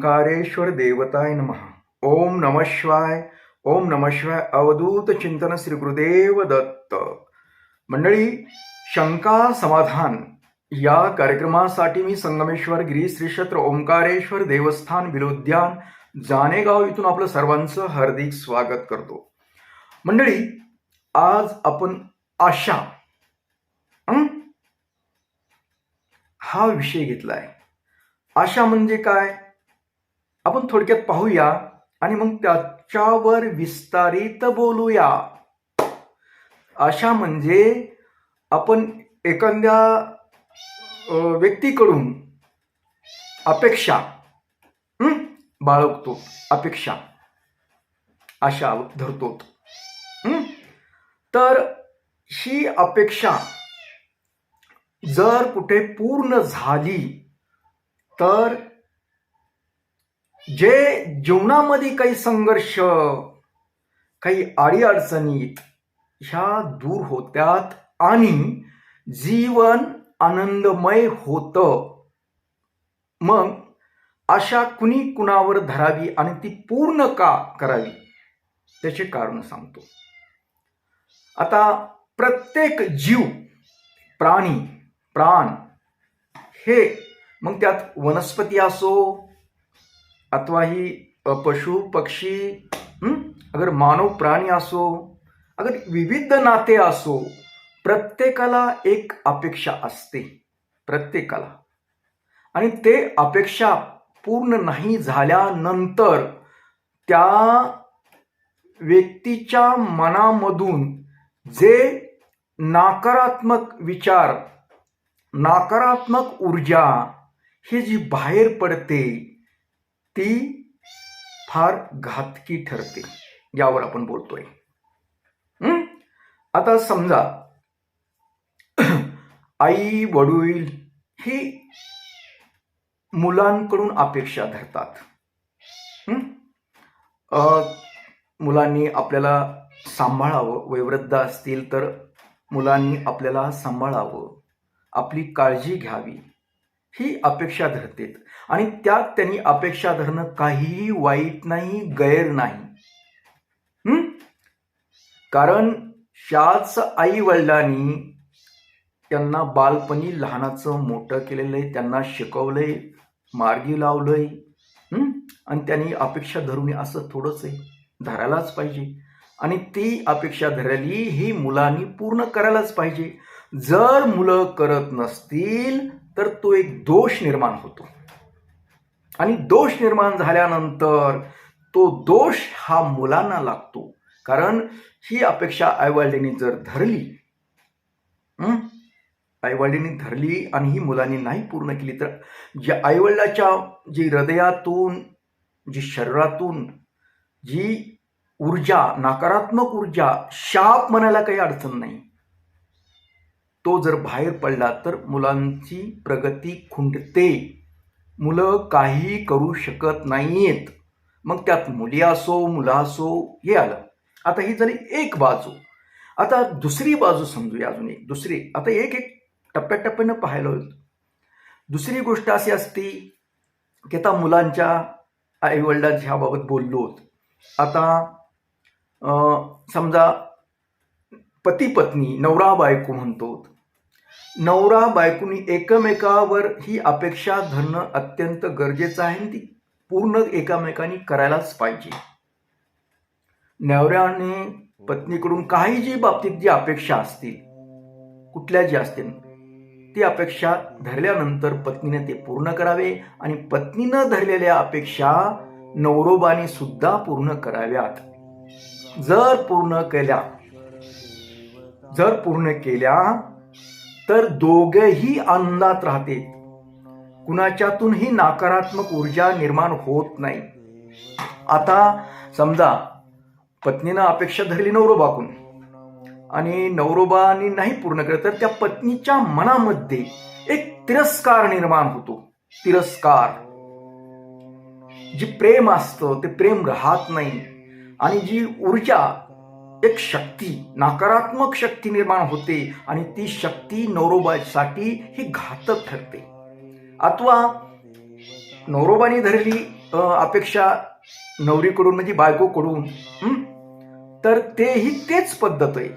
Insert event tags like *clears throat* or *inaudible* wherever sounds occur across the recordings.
ओंकारेश्वर देवताय नमः. ओम नम शिवाय ओम नम शिवाय अवधूत चिंतन श्री गुरुदेव दत्त. मंडळी शंका समाधान. या कार्यक्रमासाठी मी संगमेश्वर गिरी श्रीक्षेत्र ओंकारेश्वर देवस्थान विलोद्यान जानेगाव इथून आपलं सर्वांचं हार्दिक स्वागत करतो. मंडळी आज आपण आशा हा विषय घेतलाय. आशा म्हणजे काय? आपण थोडक्यात पाहूया आणि मग त्याच्यावर विस्तारित बोलूया. आशा म्हणजे आपण एखाद्या व्यक्तीकडून अपेक्षा बाळगतो अपेक्षा आशा धरतो. तर ही अपेक्षा जर कुठे पूर्ण झाली तर जे जीवनामध्ये काही संघर्ष काही अडीअडचणीत ह्या दूर होत्यात आणि जीवन आनंदमय होतं. मग अशा कुणी कुणावर धरावी आणि ती पूर्ण का करावी? त्याचे कारण सांगतो. आता प्रत्येक जीव प्राणी प्राण हे मग त्यात वनस्पती असो अथवा ही पशु पक्षी अगर मानव प्राणी असो अगर विविध नाते असो प्रत्येकाला एक अपेक्षा असते. प्रत्येकाला. आणि ते अपेक्षा पूर्ण नाही झाल्यानंतर त्या व्यक्तीच्या मनामधून जे नकारात्मक विचार नकारात्मक ऊर्जा ही जी बाहेर पडते ती फार घातकी ठरते यावर आपण बोलतोय. आता समजा *clears throat* आई वडील ही मुलांकडून अपेक्षा धरतात. मुलांनी आपल्याला सांभाळावं वयोवृद्ध असतील तर मुलांनी आपल्याला सांभाळावं आपली काळजी घ्यावी ही अपेक्षा धरतेत. आणि त्यात त्यांनी अपेक्षा धरणं काहीही वाईट नाही गैर नाही. कारण शाच आई वडिलांनी त्यांना बालपणी लहानाचं मोठं केलेलं आहे त्यांना शिकवलंय मार्गी लावलंय. आणि त्यांनी अपेक्षा धरून असं थोडंच आहे धरायलाच पाहिजे. आणि ती अपेक्षा धरली ही मुलांनी पूर्ण करायलाच पाहिजे. जर मुलं करत नसतील तर तो एक दोष निर्माण होतो. आणि दोष निर्माण झाल्यानंतर तो दोष हा मुलांना लागतो. कारण ही अपेक्षा आईवडिलांनी जर धरली हं? आईवडिलांनी धरली आणि ही मुलांनी नाही पूर्ण केली तर ज्या आईवडिलाच्या जी हृदयातून जी शरीरातून जी ऊर्जा नकारात्मक ऊर्जा शाप म्हणायला काही अडचण नाही. तो जर बाहेर पडला तर मुलांची प्रगती खुंटते. मुलं काही करू शकत नाहीत मग त्यात मुली असो मुलं असो हे आलं. आता ही झाली एक बाजू. आता दुसरी बाजू समजूया अजून एक. दुसरी आता एक एक टप्प्याटप्प्यानं पाहायला होईल. दुसरी गोष्ट अशी असती की आता मुलांच्या आईवडिलांच्या ह्याबाबत बोललो आता समजा पती पत्नी नवरा बायको म्हणतो. नवरा बायकोनी एकमेकावर ही अपेक्षा धरणं अत्यंत गरजेचं आहे आणि ती पूर्ण एकामेकांनी करायलाच पाहिजे. नवऱ्याने पत्नीकडून काही जी बाबतीत जी अपेक्षा असतील कुठल्या जी असतील ती अपेक्षा धरल्यानंतर पत्नीने ते पूर्ण करावे आणि पत्नीनं धरलेल्या अपेक्षा नवरोबाने सुद्धा पूर्ण कराव्यात. जर पूर्ण केल्या जर पूर्ण केल्या तर दोघेही आनंदात राहते. कुणाच्यातूनही नकारात्मक ऊर्जा निर्माण होत नाही. आता समजा पत्नीनं अपेक्षा धरली नवरोबाकून आणि नवरोबानी नाही पूर्ण केलं तर त्या पत्नीच्या मनामध्ये एक तिरस्कार निर्माण होतो. तिरस्कार. जी प्रेम असतं ते प्रेम राहत नाही. आणि जी ऊर्जा एक शक्ती नकारात्मक शक्ती निर्माण होते आणि ती शक्ती नवरोबासाठी ही घातक ठरते. अथवा नवरोबानी धरली अपेक्षा नवरीकडून म्हणजे बायकोकडून तर तेही तेच पद्धत आहे.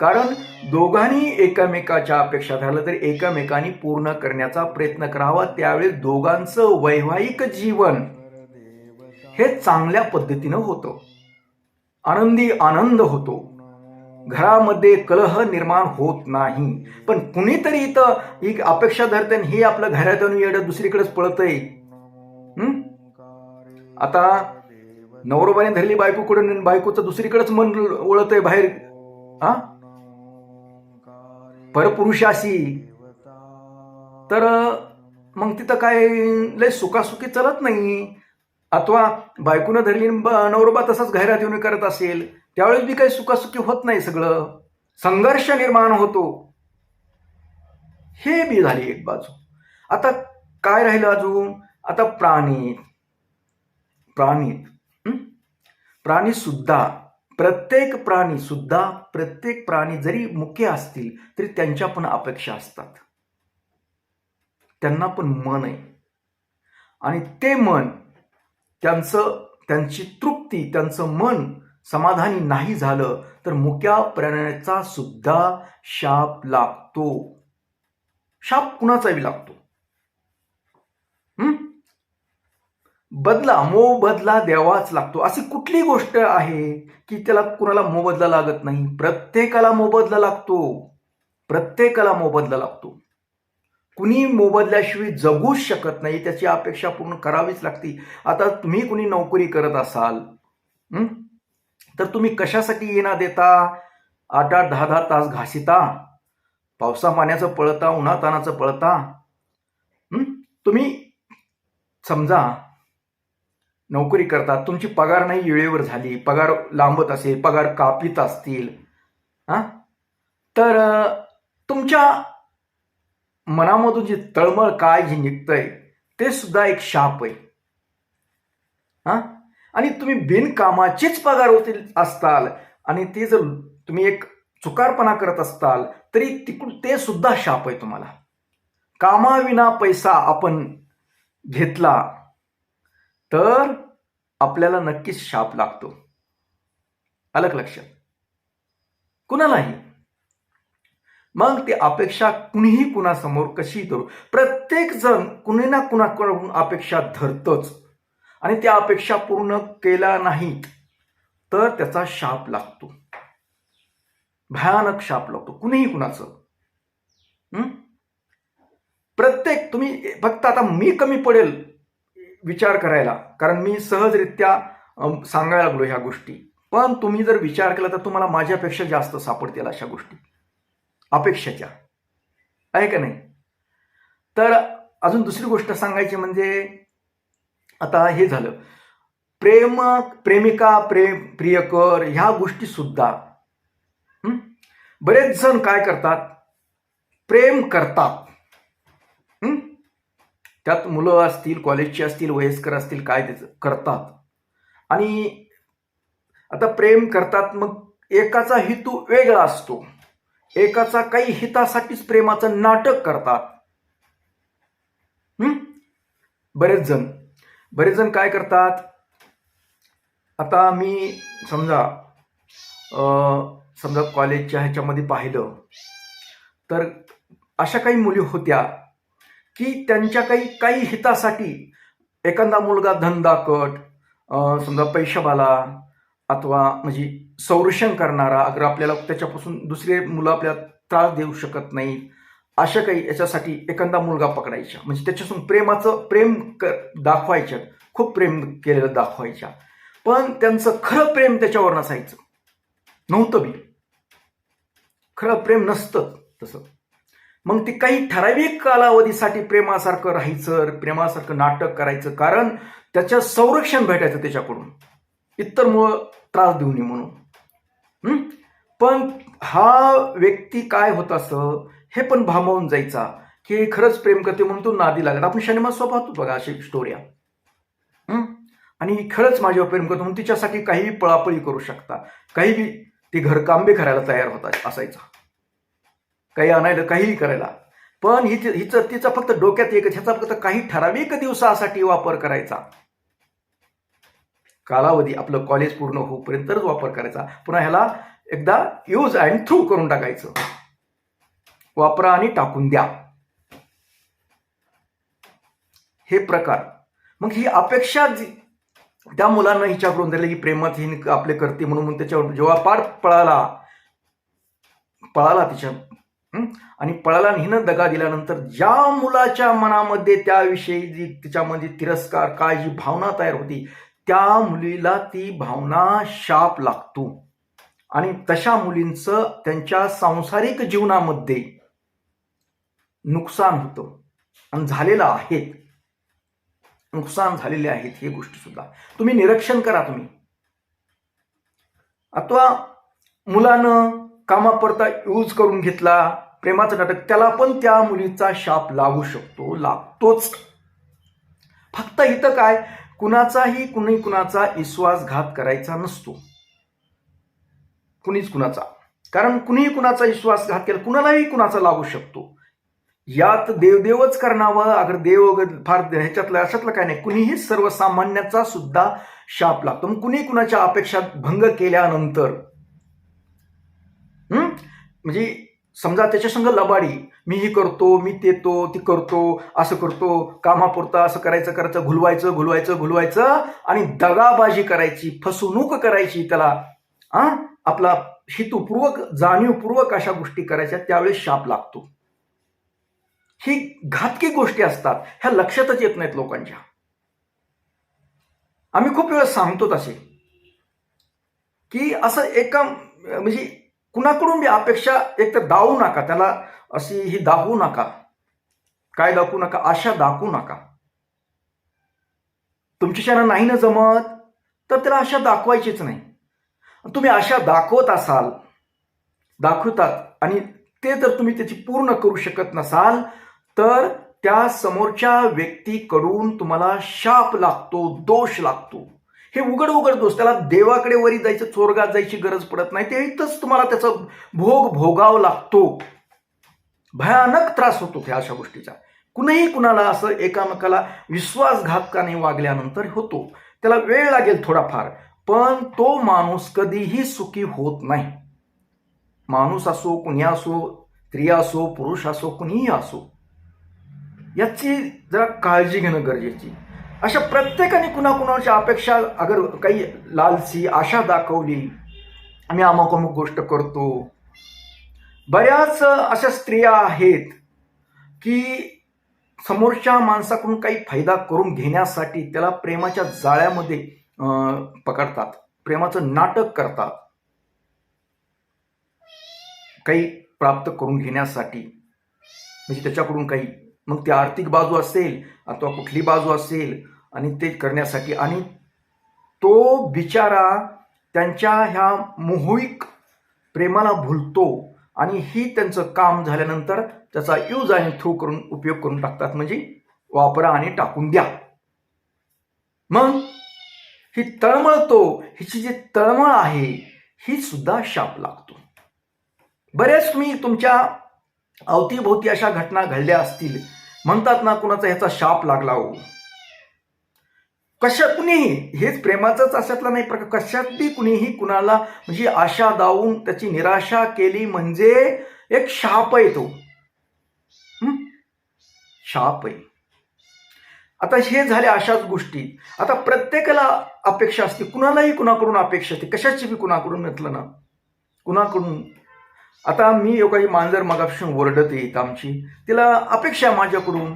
कारण दोघांनी एकमेकाच्या अपेक्षा धरलं तर एकमेकांनी पूर्ण करण्याचा प्रयत्न करावा. त्यावेळी दोघांचं वैवाहिक जीवन हे चांगल्या पद्धतीनं होतं. आनंदी आनंद होतो. घरामध्ये कलह निर्माण होत नाही. पण कुणीतरी इथं ही अपेक्षा धरते आणि हे आपलं घरातून येडं दुसरीकडेच पळतय. आता नवरोबाने धरली बायकोकडून कुठे बायकोचं दुसरीकडेच मन ओळतय आहे बाहेर. हा परपुरुषाशी. तर मग तिथं काय लय सुखासुखी चलत नाही. अथवा बायकोनं धरली नवरोबा तसाच घायरात येऊन करत असेल त्यावेळेस बी काही सुखासुखी होत नाही सगळं. संघर्ष निर्माण होतो. हे बी झाली एक बाजू. आता काय राहिलं अजून? आता प्राणी. प्राणी. प्राणी सुद्धा प्रत्येक प्राणी सुद्धा प्रत्येक प्राणी जरी मुख्य असतील तरी त्यांच्या पण अपेक्षा असतात. त्यांना पण मन आहे. आणि ते मन त्यांचं त्यांची तृप्ती त्यांचं मन समाधानी नाही झालं तर मुक्या प्राण्याचा सुद्धा शाप लागतो. शाप कुणाचाही लागतो. हम्म बदला मोबदला द्यावाच लागतो. अशी कुठली गोष्ट आहे की त्याला कुणाला मोबदला लागत नाही? प्रत्येकाला मोबदला लागतो. प्रत्येकाला मोबदला लागतो. कुणी मोबदल्याशिवाय जगूच शकत नाही त्याची अपेक्षा पूर्ण करावीच लागती. आता तुम्ही कुणी नोकरी करत असाल तर तुम्ही कशासाठी येणा देता? आठ आठ दहा दहा तास घासिता? पावसा पाण्याचं पळता उन्हातानाचं पळता? तुम्ही समजा नोकरी करता तुमची पगार नाही वेळेवर झाली पगार लांबत असेल पगार कापित असतील हां? तर तुमच्या मनामधून जी तळमळ काय जी निघतंय ते सुद्धा एक शाप आहे. हा? आणि तुम्ही बिनकामाचीच पगार होतील असताल आणि ते जर तुम्ही एक चुकारपणा करत असताल तरी तिकडून ते सुद्धा शाप आहे तुम्हाला. कामाविना पैसा आपण घेतला तर आपल्याला नक्कीच शाप लागतो. अलग लक्षात. कुणालाही. मग ती अपेक्षा कुणीही कुणासमोर कशी धरू? प्रत्येक जण कुणी ना कुणाकडून अपेक्षा धरतच. आणि त्या अपेक्षा पूर्ण केल्या नाहीत तर त्याचा शाप लागतो. भयानक शाप लागतो कुणीही कुणाचं. प्रत्येक तुम्ही फक्त आता मी कमी पडेल विचार करायला कारण मी सहजरित्या सांगायला लागलो ह्या गोष्टी. पण तुम्ही जर विचार केला तर तुम्हाला माझ्यापेक्षा जास्त सापडतील अशा गोष्टी. अपेक्षाच्या. आहे का नाही? तर अजून दुसरी गोष्ट सांगायची म्हणजे आता हे झालं. प्रेम प्रेमिका प्रेम प्रियकर ह्या गोष्टी सुद्धा बरेच जण काय करतात? प्रेम करतात. त्यात मुलं असतील कॉलेजची असतील वयस्कर असतील काय त्याचं करतात. आणि आता प्रेम करतात मग एकाचा हेतू वेगळा असतो. एकाचा काही हितासाठीच प्रेमाचं नाटक करतात. बरेच जण. बरेच जण काय करतात? आता मी समजा समजा कॉलेजच्या ह्याच्यामध्ये पाहिलं तर अशा काही मुली होत्या की त्यांच्या काही काही हितासाठी एखादा मुलगा धंदा कट समजा पैशावाला अथवा म्हणजे संरक्षण करणारा अगर आपल्याला त्याच्यापासून दुसरे मुलं आपल्याला त्रास देऊ शकत नाहीत अशा काही याच्यासाठी एखादा मुलगा पकडायचा. म्हणजे त्याच्यापासून प्रेमाचं प्रेम क दाखवायच्या खूप प्रेम केलेलं दाखवायच्या पण त्यांचं खरं प्रेम त्याच्यावर नसायचं. नव्हतं बी. खरं प्रेम नसतं तसं. मग ते काही ठराविक कालावधीसाठी प्रेमासारखं राहायचं प्रेमासारखं नाटक करायचं कारण त्याचं संरक्षण भेटायचं त्याच्याकडून. इतर मुळं त्रास देऊ नये म्हणून. पण हा व्यक्ती काय होत असं हे पण भामावून जायचा की खरंच प्रेम करते म्हणून तो नादी लागला. आपण शनिमा स्वभावतो बघा अशी स्टोऱ्या आणि खरंच माझ्यावर प्रेम करतो म्हणून तिच्यासाठी काहीही पळापळी करू शकता. काही बी ती घरकांबे करायला तयार होता असायचा. काही आणायला काहीही करायला. पण हिच हिचं तिचा फक्त डोक्यात एकच ह्याचा फक्त काही ठराविक दिवसासाठी वापर करायचा. कालावधी आपलं कॉलेज पूर्ण होईपर्यंतच वापर करायचा. पुन्हा ह्याला एकदा यूज अँड थ्रू करून टाकायचं. वापरा आणि टाकून द्या. हे प्रकार. मग ही अपेक्षा जी- त्या मुलांना हिच्याकडून दिली की प्रेमात हिन आपले करते म्हणून त्याच्यावर जेव्हा पार पळाला पळाला तिच्या आणि पळाला आणि हिनं दगा दिल्यानंतर ज्या मुलाच्या मनामध्ये त्याविषयी जी तिच्यामध्ये तिरस्कार काय जी भावना तयार होती त्या मुलीला ती भावना शाप लागतो. आणि तशा मुलींचं त्यांच्या सांसारिक जीवनामध्ये नुकसान होतं. आणि झालेलं आहे. नुकसान झालेले आहेत हे गोष्टी सुद्धा. तुम्ही निरीक्षण करा तुम्ही. अथवा मुलानं कामापरता यूज करून घेतला प्रेमाचं नाटक त्याला पण त्या मुलीचा शाप लागू शकतो लागतोच. फक्त इथं काय? कुणाचाही कुणी कुणाचा विश्वासघात करायचा नसतो. कुणीच कुणाचा. कारण कुणीही कुणाचा विश्वासघात केला कुणालाही कुणाचा लागू शकतो. यात देवदेवच करणावं अगर देव फार ह्याच्यातलं अशातलं काय नाही. कुणीही सर्वसामान्याचा सुद्धा शाप लागतो. मग कुणी कुणाच्या अपेक्षा भंग केल्यानंतर म्हणजे समजा त्याच्यासंग लबाडी मी ही करतो मी तेतो ती करतो असं करतो कामापुरता असं करायचं करायचं घुलवायचं घुलवायचं घुलवायचं आणि दगाबाजी करायची फसवणूक करायची त्याला आ? आपला हेतूपूर्वक जाणीवपूर्वक अशा गोष्टी करायच्या त्यावेळेस शाप लागतो. ही घातकी गोष्टी असतात ह्या लक्षातच येत नाहीत लोकांच्या. आम्ही खूप वेळा सांगतो तसे की असं एका म्हणजे कुणाकडून बी अपेक्षा एक तर दावू नका त्याला अशी ही दाखवू नका. काय दाखवू नका? आशा दाखवू नका. तुमच्याच्यानं नाही ना जमत तर त्याला आशा दाखवायचीच नाही. तुम्ही आशा दाखवत असाल दाखवतात आणि ते जर तुम्ही त्याची पूर्ण करू शकत नसाल तर त्या समोरच्या व्यक्तीकडून तुम्हाला शाप लागतो दोष लागतो. हे उघड उघड दोष त्याला देवाकडे वरी जायचं चोरगात जायची गरज पडत नाही. ते इथंच तुम्हाला त्याचा भोग भोगावा लागतो. भयानक त्रास होतो त्या अशा गोष्टीचा. कुणीही कुणाला असं एकामेकाला विश्वासघातकाने वागल्यानंतर होतो. त्याला वेळ लागेल थोडाफार पण तो माणूस कधीही सुखी होत नाही. माणूस असो कुणी असो स्त्री असो पुरुष असो कुणीही असो याची जरा काळजी घेणं गरजेची अशा प्रत्येकाने कुणाकुणाच्या अपेक्षा अगर काही लालसी आशा दाखवली आम्ही अमुक अमुक गोष्ट करतो. बऱ्याच अशा स्त्रिया आहेत की समोरच्या माणसाकडून काही फायदा करून घेण्यासाठी त्याला प्रेमाच्या जाळ्यामध्ये पकडतात. प्रेमाचं नाटक करतात. काही प्राप्त करून घेण्यासाठी. म्हणजे त्याच्याकडून काही मग ती आर्थिक बाजू असेल अथवा कुठली बाजू असेल आणि ते करण्यासाठी आणि तो बिचारा त्यांच्या ह्या मोहिक प्रेमाला भुलतो आणि ही त्यांचं काम झाल्यानंतर त्याचा यूज आणि थ्रू करून उपयोग करून टाकतात. म्हणजे वापरा आणि टाकून द्या. मग ही तळमळतो हिची जी तळमळ आहे ही सुद्धा शाप लागतो. बरेच तुम्ही तुमच्या अवतीभोवती अशा घटना घडल्या असतील. म्हणतात ना कुणाचा ह्याचा शाप लागला हो. कशा कुणीही हेच प्रेमाचंच अशातला नाही प्रकार. कशातली कुणीही कुणाला म्हणजे आशा दावून त्याची निराशा केली म्हणजे एक शाप आहे तो. शाप आहे. आता हे झाले अशाच गोष्टी. आता प्रत्येकाला अपेक्षा असते. कुणालाही कुणाकडून अपेक्षा असते. कशाची बी कुणाकडून म्हटलं ना. कुणाकडून आता मी काही मांजर मगापासून ओरडत येत आमची. तिला अपेक्षा आहे माझ्याकडून.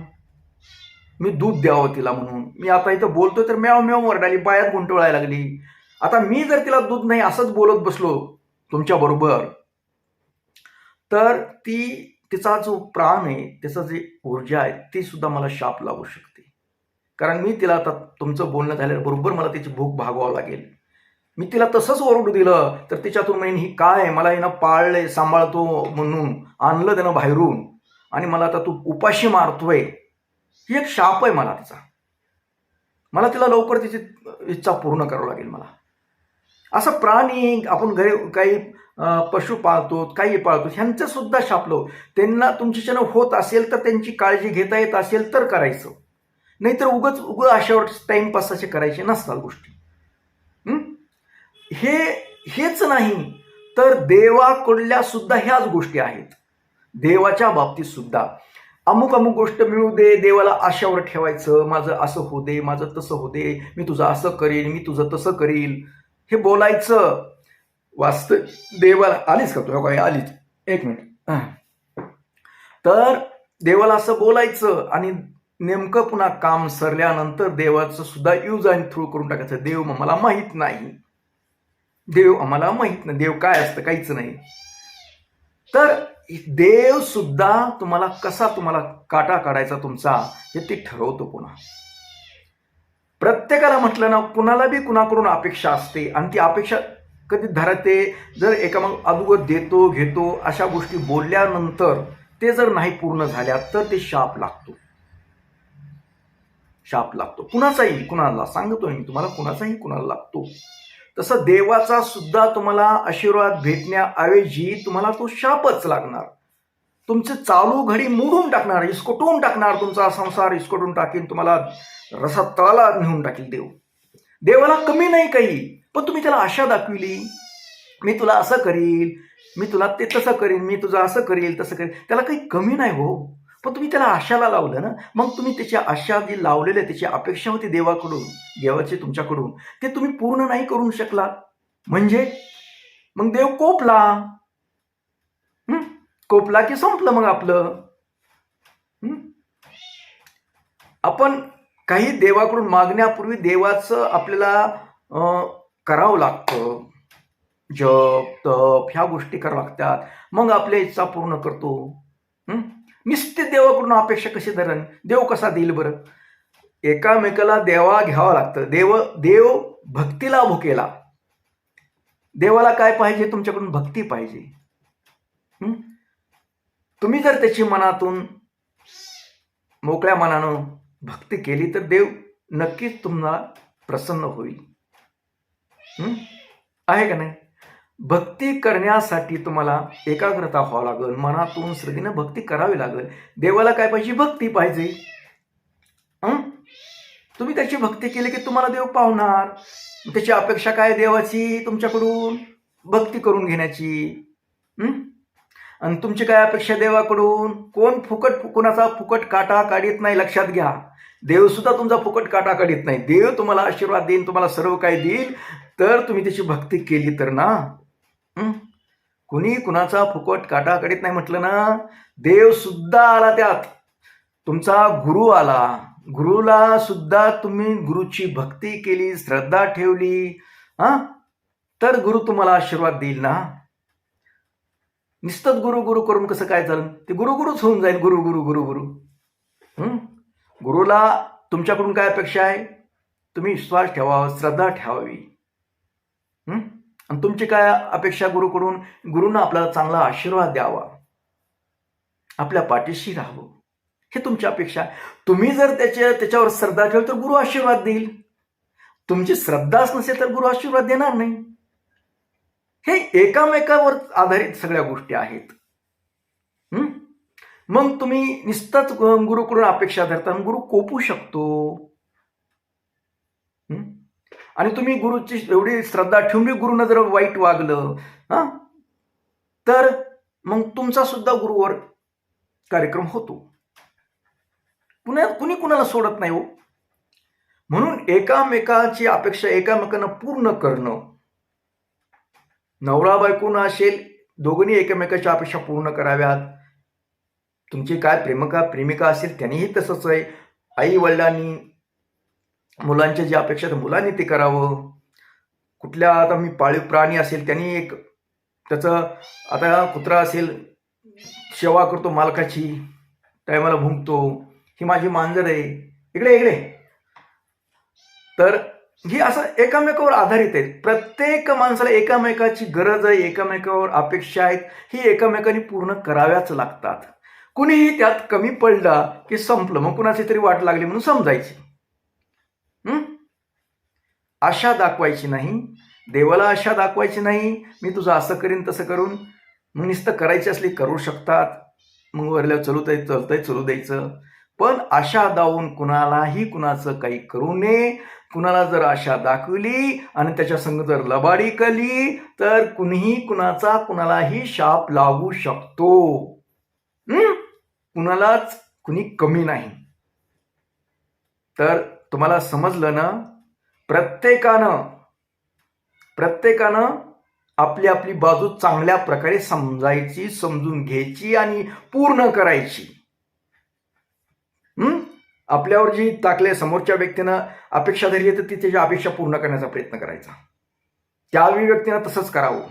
मी दूध द्यावं तिला म्हणून. मी आता इथं बोलतो तर म्याव म्याव ओरडाली पायात गुंटवळायला लागली. आता मी जर तिला दूध नाही असंच बोलत बसलो तुमच्या बरोबर तर ती तिचा जो प्राण आहे तिचं जे ऊर्जा आहे ती सुद्धा मला शाप लागू शकते. कारण मी तिला आता तुमचं बोलणं झाल्याबरोबर मला तिची भूक भागवावं लागेल. मी तिला तसंच ओरडू दिलं तर तिच्यातून म्हणेन ही काय? मला हिनं पाळले सांभाळतो म्हणून आणलं त्यानं बाहेरून. आणि मला आता तू उपाशी मारतोय. ही एक शाप आहे मला तिचा. मला तिला लवकर तिची इच्छा पूर्ण करावं लागेल मला. असं प्राणी आपण घरी काही पशु पाळतो काही पाळतो ह्यांचं सुद्धा शापलो त्यांना तुमच्याच्यानं होत असेल तर त्यांची काळजी घेता येत असेल तर करायचं. नाहीतर उगच उगं अशावर टाइमपासाचे करायचे नसतात गोष्टी. हे हेच नाही तर देवाकडल्या सुद्धा ह्याच गोष्टी आहेत. देवाच्या बाबतीत सुद्धा. अमुक अमुक गोष्ट मिळू दे देवाला आशावर ठेवायचं माझं असं होऊ दे माझं तसं होऊ दे मी तुझं असं करेन मी तुझं तसं करील हे बोलायचं. वास्तव देवाला आलीच का तू? हो काय आलीच. एक मिनिट. हं. तर देवाला असं बोलायचं आणि नेमकं पुन्हा काम सरल्यानंतर देवाचं सुद्धा यूज आणि थ्रू करून टाकायचं. देव मग मला माहीत नाही. देव आम्हाला माहीत नाही. देव काय असतं काहीच नाही. तर देव सुद्धा तुम्हाला कसा तुम्हाला काटा काढायचा तुमचा हे ते ठरवतो पुन्हा. प्रत्येकाला म्हटलं ना कुणाला बी कुणाकडून अपेक्षा असते आणि ती अपेक्षा कधी धरते जर एका मग अगोदर देतो घेतो अशा गोष्टी बोलल्यानंतर ते जर नाही पूर्ण झाल्या तर ते शाप लागतो. शाप लागतो. कुणाचाही कुणाला सांगतोय मी तुम्हाला कुणाचाही कुणाला लागतो. तसं देवाचा सुद्धा तुम्हाला आशीर्वाद भेटण्याऐवजी तुम्हाला तो शापच लागणार. तुमचे चालू घडी मोडून टाकणार इस्कोटून टाकणार तुमचा संसार इस्कोटून टाकीन तुम्हाला रसा तळाला नेऊन टाकील देव. देवाला कमी नाही काही पण तुम्ही त्याला आशा दाखविली. मी तुला असं करील मी तुला ते तसं करीन मी तुझं असं करील तसं करील त्याला काही कमी नाही हो. पण तुम्ही त्याला आशाला लावलं ना मग तुम्ही त्याची आशा जी लावलेली त्याची अपेक्षा होती देवाकडून देवाची तुमच्याकडून ते तुम्ही पूर्ण नाही करू शकला म्हणजे? मग देव कोपला. कोपला की संपलं मग आपलं? आपण काही देवाकडून मागण्यापूर्वी देवाचं आपल्याला करावं लागतं. जप तप ह्या गोष्टी कराव्या लागतात. मग आपल्या इच्छा पूर्ण करतो. हं? निश्चित देवाकडून अपेक्षा कशी धरण? देव कसा देईल बरं? एकामेकाला देवा घ्यावा लागतं. देव देव भक्तीला भुकेला. देवाला काय पाहिजे? तुमच्याकडून भक्ती पाहिजे. तुम्ही जर त्याची मनातून मोकळ्या मनानं भक्ती केली तर देव नक्कीच तुम्हाला प्रसन्न होईल. आहे का नाही? भक्ती करण्यासाठी तुम्हाला एकाग्रता व्हावं लागेल. मनातून श्रद्धेनं भक्ती करावी लागेल. देवाला काय पाहिजे? भक्ती पाहिजे. तुम्ही त्याची भक्ती केली की तुम्हाला देव पाहुणार त्याची अपेक्षा काय देवाची? तुमच्याकडून भक्ती करून घेण्याची. आणि तुमची काय अपेक्षा देवाकडून? कोण फुकट कोणाचा फुकट काटा काढीत नाही लक्षात घ्या. देव सुद्धा तुमचा फुकट काटा काढीत नाही. देव तुम्हाला आशीर्वाद देईन तुम्हाला सर्व काही देईल. तर तुम्ही त्याची भक्ती केली तर ना? कुणी कुणाचा फुकट काटा काढीत नाही म्हटलं ना देव सुद्धा आला त्यात. तुमचा गुरु आला. गुरुला सुद्धा तुम्ही गुरुची भक्ती केली श्रद्धा ठेवली. हा? तर गुरु तुम्हाला आशीर्वाद देईल ना. नुसतंच गुरु गुरु करून कसं काय चालेल? ते गुरु गुरुच होऊन जाईल. गुरु गुरु गुरु गुरु. गुरुला तुमच्याकडून काय अपेक्षा आहे? तुम्ही विश्वास ठेवावा श्रद्धा ठेवावी. हम्म आणि तुमची काय अपेक्षा गुरुकडून? गुरुनं आपल्याला चांगला आशीर्वाद द्यावा. आपल्या पाठीशी राहावं. हे तुमची अपेक्षा आहे. तुम्ही जर त्याच्या त्याच्यावर श्रद्धा ठेवली तर गुरु आशीर्वाद देईल. तुमची श्रद्धाच नसेल तर गुरु आशीर्वाद देणार नाही. हे एकामेकावर आधारित सगळ्या गोष्टी आहेत. मग तुम्ही नुसताच गुरुकडून अपेक्षा धरता गुरु कोपू शकतो. आणि तुम्ही गुरुची एवढी श्रद्धा ठेवून बी गुरुनं जर वाईट वागलं हा? तर मग तुमचा सुद्धा गुरुवर कार्यक्रम होतो. पुन्हा कुणी कुणाला सोडत नाही हो. म्हणून एकामेकाची अपेक्षा एकामेकांना पूर्ण करणं. नवरा बायकून असेल दोघांनी एकमेकाच्या अपेक्षा पूर्ण कराव्यात. तुमची काय प्रेमका प्रेमिका असेल त्यांनीही तसंच आहे. आई वडिलांनी मुलांच्या जी अपेक्षा आहे मुलांनी ते करावं. कुठल्या आता मी पाळीव प्राणी असेल त्यांनी एक त्याचं आता कुत्रा असेल सेवा करतो मालकाची टायमाला भुंकतो. ही माझी मांजर आहे. इकडे इकडे. तर ही असं एकामेकावर आधारित आहे. प्रत्येक माणसाला एकामेकाची गरज आहे एकामेकावर अपेक्षा आहेत. ही एकामेकाने पूर्ण कराव्याच लागतात. कुणीही त्यात कमी पडला की संपलं. मग कुणाची तरी वाट लागली म्हणून समजायची. आशा दाखवायची नाही देवाला आशा दाखवायची नाही मी तुझं असं करीन तसं करून. मग नुसतं करायची असली करू शकतात. मग वरल्या चलू ते चलतंय चलू द्यायचं. पण आशा दावून कुणालाही कुणाचं काही करू नये. कुणाला जर आशा दाखवली आणि त्याच्या संग जर लबाडी केली तर कुणीही कुणाचा कुणालाही शाप लागू शकतो. कुणालाच कुणी कमी नाही. तर तुम्हाला समजलं ना? प्रत्येकानं प्रत्येकानं आपली आपली बाजू चांगल्या प्रकारे समजायची समजून घ्यायची आणि पूर्ण करायची. हम्म आपल्यावर जी टाकले समोरच्या व्यक्तीनं अपेक्षा धरली तर ती त्याची अपेक्षा पूर्ण करण्याचा प्रयत्न करायचा. त्या व्यक्तीनं तसंच करावं.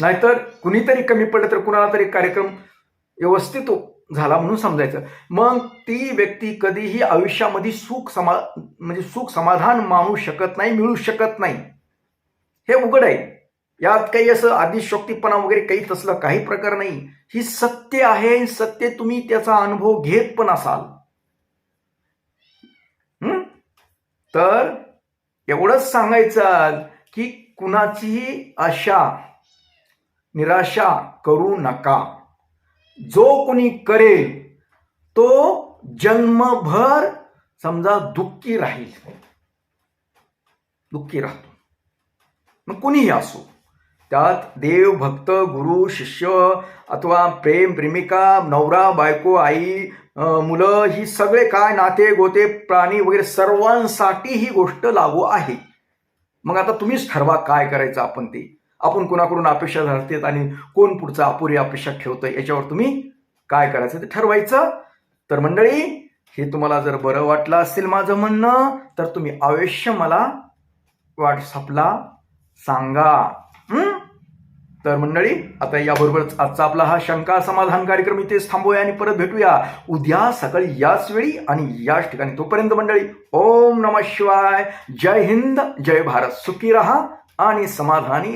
नाहीतर कुणीतरी कमी पडलं तर कुणाला तरी कार्यक्रम व्यवस्थित झाला म्हणून समजायचं. मग ती व्यक्ती कधीही आयुष्यामध्ये सुख समा म्हणजे सुख समाधान मानू शकत नाही मिळू शकत नाही. हे उघड आहे. यात काही असं आदिशोक्तीपणा वगैरे काही तसलं काही प्रकार नाही. ही सत्य आहे सत्य तुम्ही त्याचा अनुभव घेत पण असाल. तर एवढंच सांगायचं की कुणाचीही आशा निराशा करू नका. जो कुणी करेल तो जन्मभर समजा दुःखी राहील. दुःखी राहतो. मग कुणीही असो त्यात देव भक्त गुरु शिष्य अथवा प्रेम प्रेमिका नवरा बायको आई मुलं ही सगळे काय नाते गोते प्राणी वगैरे सर्वांसाठी ही गोष्ट लागू आहे. मग आता तुम्हीच ठरवा काय करायचं आपण ते. आपण कोणाकडून अपेक्षा धरतेत आणि कोण पुढचा अपुरी अपेक्षा ठेवतोय याच्यावर तुम्ही काय करायचं ते ठरवायचं. तर मंडळी हे तुम्हाला जर बरं वाटलं असेल माझं म्हणणं तर तुम्ही अवश्य मला व्हॉट्सअपला सांगा. तर मंडळी आता याबरोबरच आजचा आपला हा शंका समाधान कार्यक्रम इथेच थांबूया आणि परत भेटूया. उद्या सकाळी याच वेळी आणि याच ठिकाणी. तोपर्यंत मंडळी ओम नम शिवाय. जय हिंद जय भारत. सुखी रहा. आणि समाधानी